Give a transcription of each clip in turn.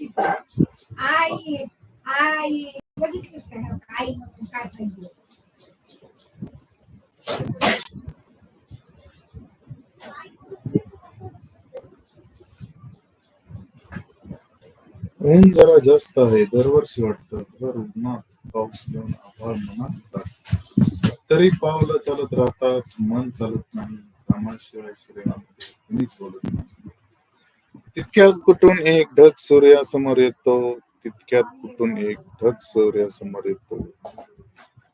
शिकव आई आई. बघितलंस काय आई म्हणून काय पाहिजे? ऊन जरा जास्त आहे दरवर्षी वाटतं. भर उन्हात पाऊस घेऊन आभाळ मनात तरी पावलं चालत राहतात मन चालत नाही. कामाशिवाय शरीरामध्ये कुणीच बोलत नाही. तितक्यात कुठून एक ढग सूर्यासमोर येतो तितक्यात कुठून एक ढग सूर्यासमोर येतो.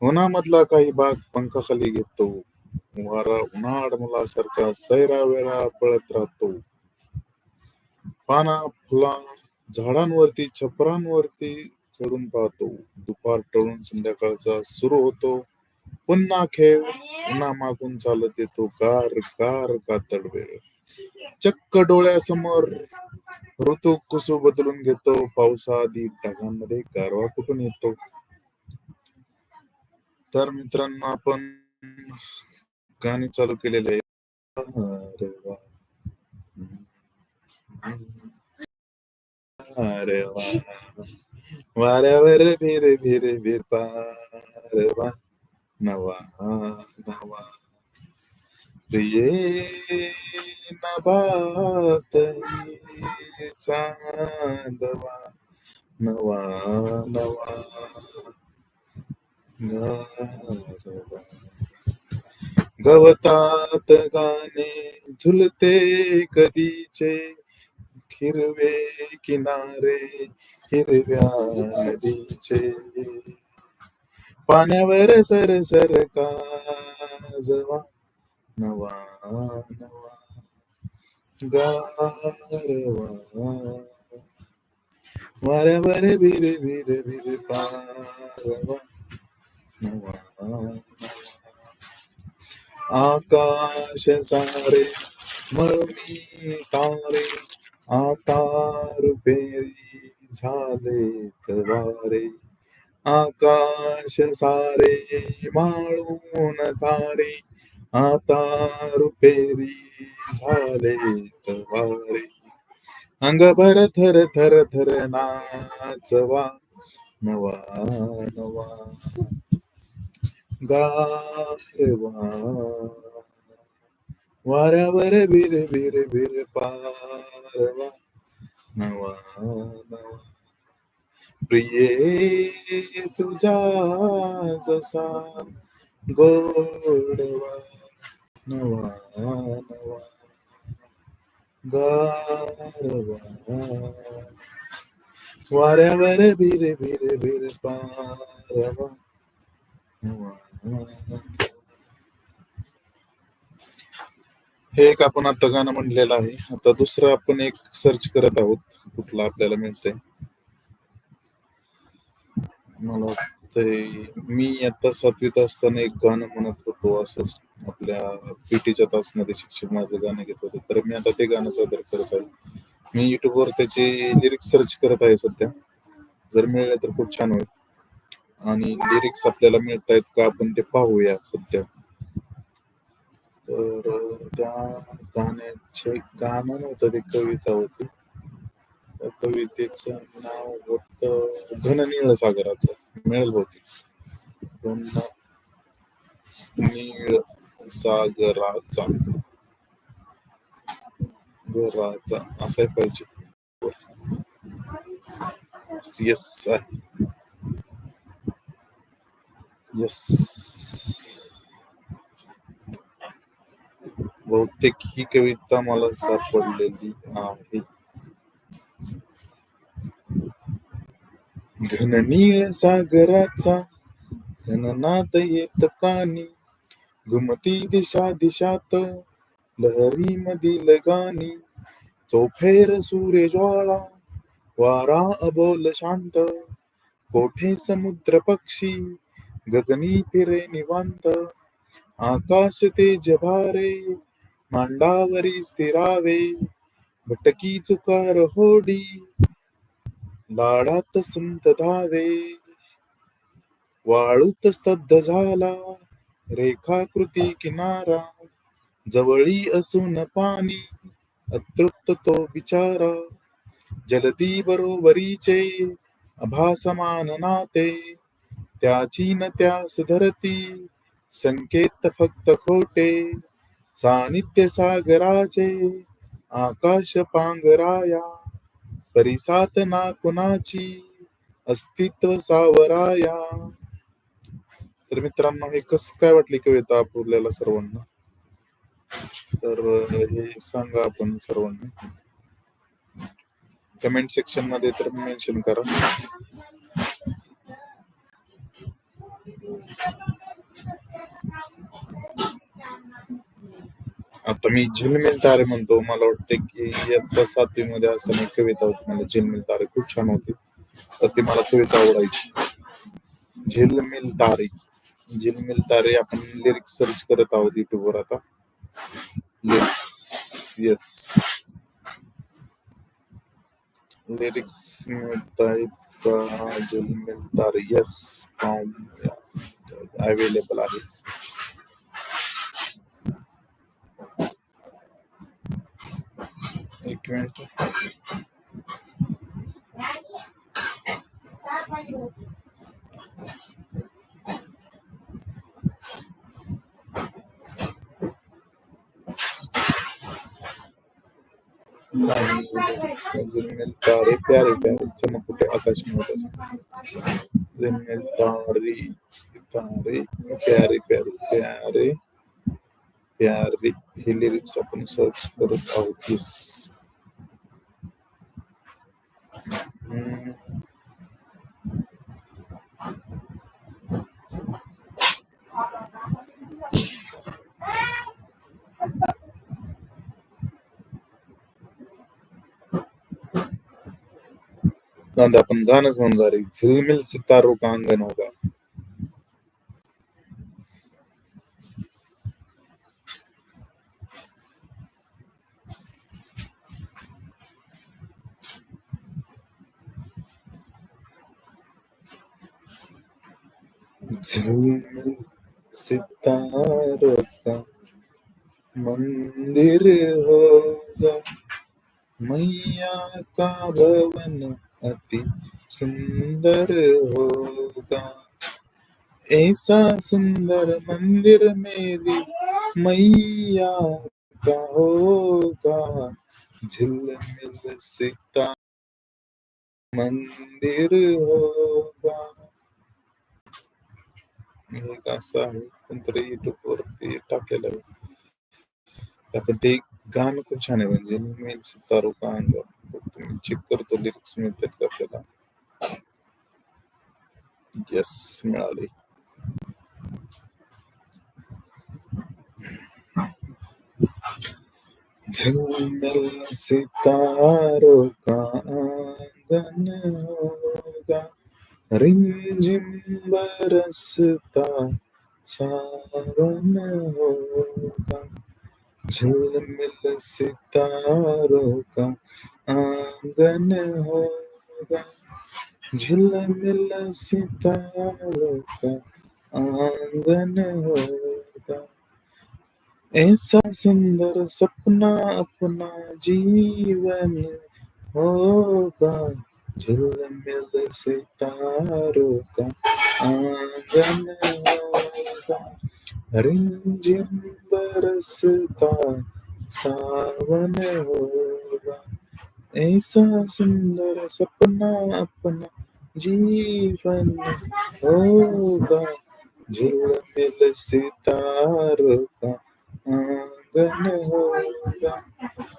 उन्हामधला काही भाग पंखाखाली घेतो. वारा उन्हाळ मुलासारखा सैरा वेळा पळत राहतो. पाना फुला झाडांवरती छपरांवरती चढून पाहतो. दुपार टळून संध्याकाळचा सुरू होतो. पुन्हा खेळ पुन्हा मागून चालत येतो. कार कार कातड वेळ चक्क डोळ्यासमोर ऋतू कुसू बदलून घेतो. पावसाआधी ढगांमध्ये गारवा कुठून येतो. तर मित्रांनो आपण गाणी चालू केलेले आहे अरे वा. अरे वा. वाऱ्यावर भिर पार भिर पारवा नवा नवा. प्रिये नभात चांदवा नवा नवा गारवा गवतात गाणे झुलते कधीचे हिरवे किनारे हिरव्या नदीचे. पाण्यावर सर सर काजवा नवा नवा गारवा वाऱ्यावर भिर भिर भिर पारवा नवा नवा आकाश सारे मळमी तारे आता रुपेरी झाले तवारे आकाश सारे माळून तारे आता रुपेरी झाले वारे अंगभर थर थर थर नाचवा नवा नवा. गारवा. वाऱ्यावर बिर बिर बिर पारवा नवा नवा. प्रिये तुझा जसा गोडवा नवा नवा गारवा. वाऱ्यावर बिर बिर बिर पारवा. हे एक आपण आता गाणं म्हणलेलं आहे. आता दुसरं आपण एक सर्च करत आहोत. कुठला आपल्याला मिळतंय. मला वाटतंय मी आता सातवीत असताना एक गाणं म्हणत होतो असंच आपल्या पीटीच्या तासमध्ये शिक्षक माझं गाणं घेत होते. तर मी आता ते गाणं सादर करत आहे. मी युट्यूबवर त्याचे लिरिक्स सर्च करत आहे सध्या. जर मिळाले तर खूप छान होईल. आणि लिरिक्स आपल्याला मिळत आहेत का आपण ते पाहूया सध्या. तर त्या गाण्याचे गाणं नव्हतं ते कविता होती. त्या कवितेचं नाव होत घननीळ सागराचं. मिळेल बहुतेक नीळ सागराचा. गराचा. असाय पाहिजे येस आहे येस बहुतेक ही कविता मला सापडलेली आहे. घननील सागराचा घननाद येत कानी घुमती दिशा दिशात लहरी मधील गाणी. चौफेर सूर्य ज्वाळा वारा अबोल शांत कोठे समुद्र पक्षी गगनी फिरे निवांत. आकाश तेज भारे मांडावरी स्थिरावे भटकी चुकार होडी लाडात संत धावे. वाळूत स्तब्ध झाला रेखाकृती किनारा. जवळी असून पाणी अतृप्त तो बिचारा जलदी बरोबरीचे अभासमान नाते. त्याची न त्यास धरती संकेत फक्त खोटे. सानिध्य सागराचे आकाश पांगराया परिसात ना कुणाची? अस्तित्व सावराया. तर मित्रांनो हे कसं काय वाटली कविता आपल्याला सर्वांना? तर हे सांगा आपण सर्वांनी. कमेंट सेक्शनमध्ये तर मेन्शन करा. आता मी झिलमिल तारे म्हणतो. मला वाटते की इयत्ता सातवी मध्ये असताना एक कविता होती. मला झिलमिल तारे खूप छान होती. तर ती मला कविता आवडायची. झिलमिल तारे. झिलमिल तारे आपण लिरिक्स सर्च करत आहोत युट्यूबवर आता. लिरिक्स येस लिरिक्स मिळतायत का? झिलमिल तारे येस अवेलेबल आहे. एक मिनिट झिलमिल तारे प्यारे प्यारे चमक उठे आकाश में होता झिलमिल तारे तारे प्यारे प्यारे प्यारे प्यारे हे लिरिक्स आपण सर्च आता आपण गाणंच म्हणणार आहे झिलमिल सितारो का अंगण होगा. झूम सितारों का मंदिर होगा. मैया का भवन अति सुंदर होगा ऐसा सुंदर मंदिर मेरी मैया का होगा झिलमिल सिता मंदिर होगा हे एक असं आहे कोणतरी युट्यूब वरती टाकलेलं आहे आपण ते गाणं खूप छान आहे म्हणजे मेल सितारो का अंगार बघतो मी चेक करतो लिरिक्स मिळतात का आपल्याला? येस मिळाले. झुमल सितारों का आंगन होगा रिमझिम बरसता सावन होगा झिलमिल सितारों का आंगन होगा झिलमिल सितारों का आंगन होगा। ऐसा सुंदर सपना अपना जीवन होगा झिलमिल सितारों का आंगन होगा। रिमझिम बरसता सावन होगा। ऐसा सुंदर सपना अपना जीवन होगा। झिलमिल सितारों का आंगन होगा।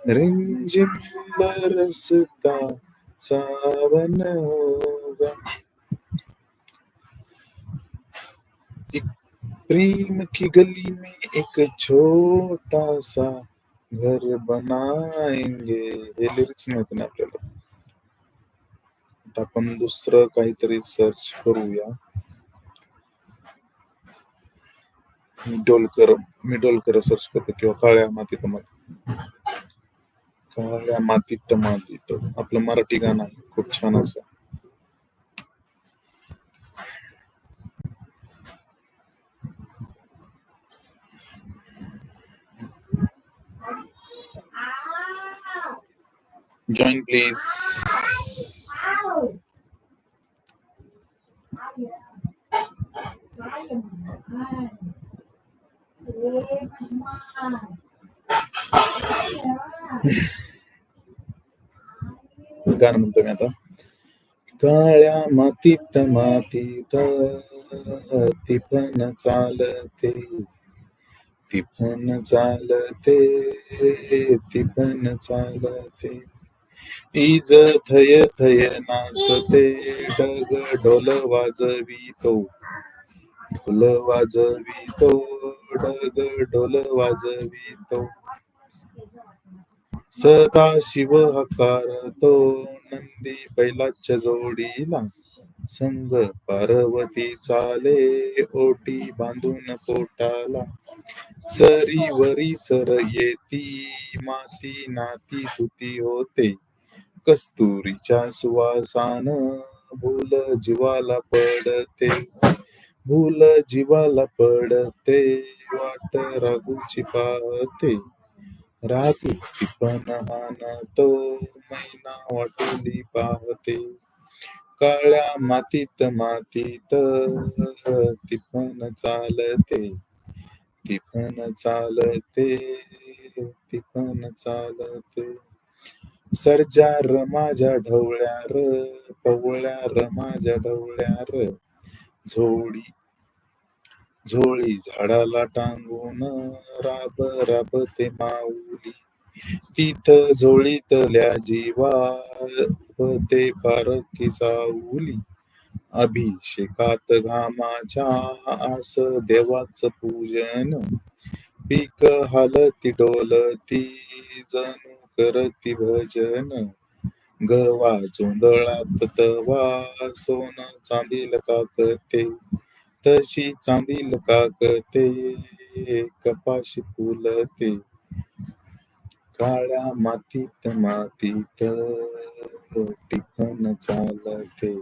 रिमझिम बरसता सावन होगा। एक प्रेम की गली में एक छोटा सा घर बनाएंगे हे लिरिक्स माहिती नाही आपल्याला. आता आपण दुसरं काहीतरी सर्च करूया. मिडोलकर मिडोलकर मी डोलकर सर्च करतो किंवा काळ्या मातीत माती काळ्या मातीत मातीत. आपलं मराठी गाणं आहे. खूप छान असं. जॉईन प्लीज काय गाणं म्हणतो मी आता. काळ्या मातीत मातीत तिपन चालते. तिफन चालते तिफन चालते. इज थय थय नाचते डग ढोल वाजवितो ढोल वाजवितो डग ढोल वाजवितो सदा शिव हकार तो नंदी बैलाच्या जोडीला. संग पार्वती चाले ओटी बांधून पोटाला. सरी वरी सर येती माती नाती तुती होते. कस्तुरीच्या सुवासान भूल जीवाला पडते. भूल जीवाला पडते वाट रागूची पाहते. रातू टिपण तो मैना वाटोली पाहते. काळ्या मातीत मातीत तिफन चालते. तिफन चालते तिफन चालते. सरजा र माझ्या ढवळ्या र पवळ्या र माझ्या ढवळ्या र झोळी झोळी झाडाला टांगून राब राब ते माऊली. तिथ झोळीतल्या जीवा ते पारखी साऊली अभिषेकात घामाच्या आस देवाच पूजन. पीक हालती डोलती जणू करती भजन. गवा जोंधळात तवा सोन चांदील काकते. तशी चांदील काकते कपाशी फुलते. काळ्या मातीत मातीत टिफन चालते.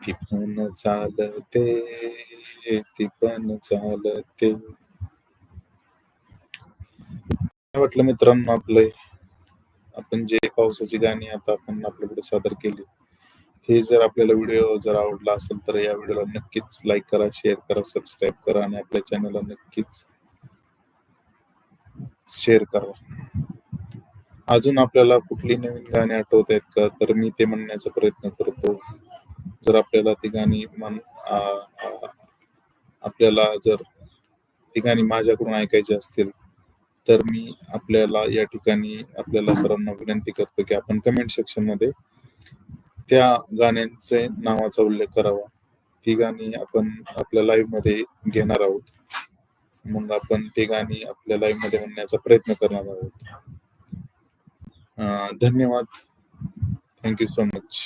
टिफन चालते टिफन चालते. काय वाटलं मित्रांनो आपले? आपण जे पावसाची गाणी आता आपण आपल्याकडे सादर केली हे जर आपल्याला व्हिडिओ जर आवडला असेल तर या व्हिडिओला नक्कीच लाईक करा शेअर करा सबस्क्राईब करा आणि आपल्या चॅनलला नक्कीच शेअर करा. अजून आपल्याला कुठली नवीन गाणी आठवत आहेत का? तर मी ते म्हणण्याचा प्रयत्न करतो. जर आपल्याला ती गाणी मन आपल्याला जर ती गाणी माझ्याकडून ऐकायची असतील तर मी आपल्याला या ठिकाणी आपल्याला सरांना विनंती करतो की आपण कमेंट सेक्शनमध्ये त्या गाण्यांचे नावाचा उल्लेख करावा. ती गाणी आपण आपल्या लाईव्हमध्ये घेणार आहोत. मग आपण ती गाणी आपल्या लाईव्हमध्ये म्हणण्याचा प्रयत्न करणार आहोत. धन्यवाद. Thank you so much